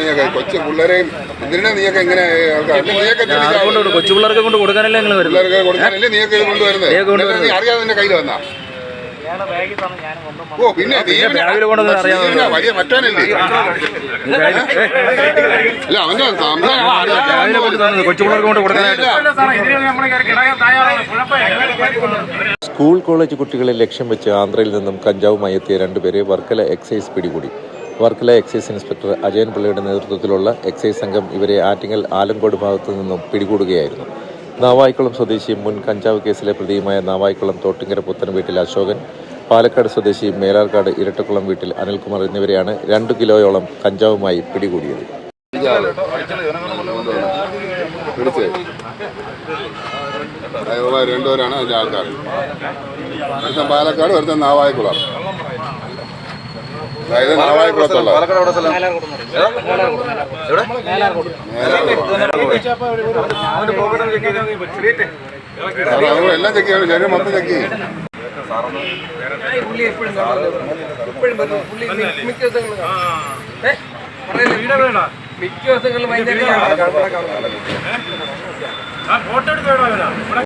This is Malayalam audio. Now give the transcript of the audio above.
നീയൊക്കെ. കൊച്ചു പിള്ളേരെയും എന്തിനാ നീയൊക്കെ ഇങ്ങനെ ആൾക്കാർ അല്ല നീയൊക്കെ ആർക്ക് കൊണ്ട് കൊടുക്കും? കൊച്ചു പിള്ളേർക്ക് കൊണ്ട് കൊടുക്കാനല്ലേ നിങ്ങൾ വരുന്നത്? പിള്ളേർക്ക് കൊടുക്കാനല്ലേ നീയൊക്കെ ഇത് കൊണ്ടുവരുന്നത്? നീയൊക്കെ കൊണ്ടുവരുന്നത്. എന്നിട്ട് നീ അറിയാതെ നിന്റെ കയ്യിൽ വന്നാ? ഓ പിന്നെ വലിയ മറ്റാനല്ലേ? അല്ല അവന്റെ സ്കൂൾ കോളേജ് കുട്ടികളെ ലക്ഷ്യം വെച്ച് ആന്ധ്രയിൽ നിന്നും കഞ്ചാവുമായി എത്തിയ രണ്ടുപേരെ വർക്കല എക്സൈസ് പിടികൂടി. വർക്കല എക്സൈസ് ഇൻസ്പെക്ടർ അജയൻ പിള്ളയുടെ നേതൃത്വത്തിലുള്ള എക്സൈസ് സംഘം ഇവരെ ആറ്റിങ്ങൽ ആലങ്കോട് ഭാഗത്തു നിന്നും പിടികൂടുകയായിരുന്നു. നാവായിക്കുളം സ്വദേശി മുൻ കഞ്ചാവ് കേസിലെ പ്രതിയുമായ നാവായിക്കുളം തോട്ടിങ്കര പുത്തൻ വീട്ടിൽ അശോകൻ പാലക്കാട് സ്വദേശി മേലാർക്കാട് ഇരട്ടക്കുളം വീട്ടിൽ അനിൽകുമാർ എന്നിവരെയാണ് രണ്ട് കിലോയോളം കഞ്ചാവുമായി പിടികൂടിയത്. രണ്ടുപേരാണ് അതിന്റെ ആൾക്കാർ പാലക്കാട് ഒരുത്തൻ നാവായക്കുളം. അതായത് നാവായക്കുളത്തുള്ള എല്ലാം ചെക്ക് ചെയ്യണം. ശരീരം മൊത്തം ചെക്ക് ചെയ്യും. മിക്ക ദിവസങ്ങളിലും വൈകുന്നേരം. ഫോട്ടോ എടുത്തോളാം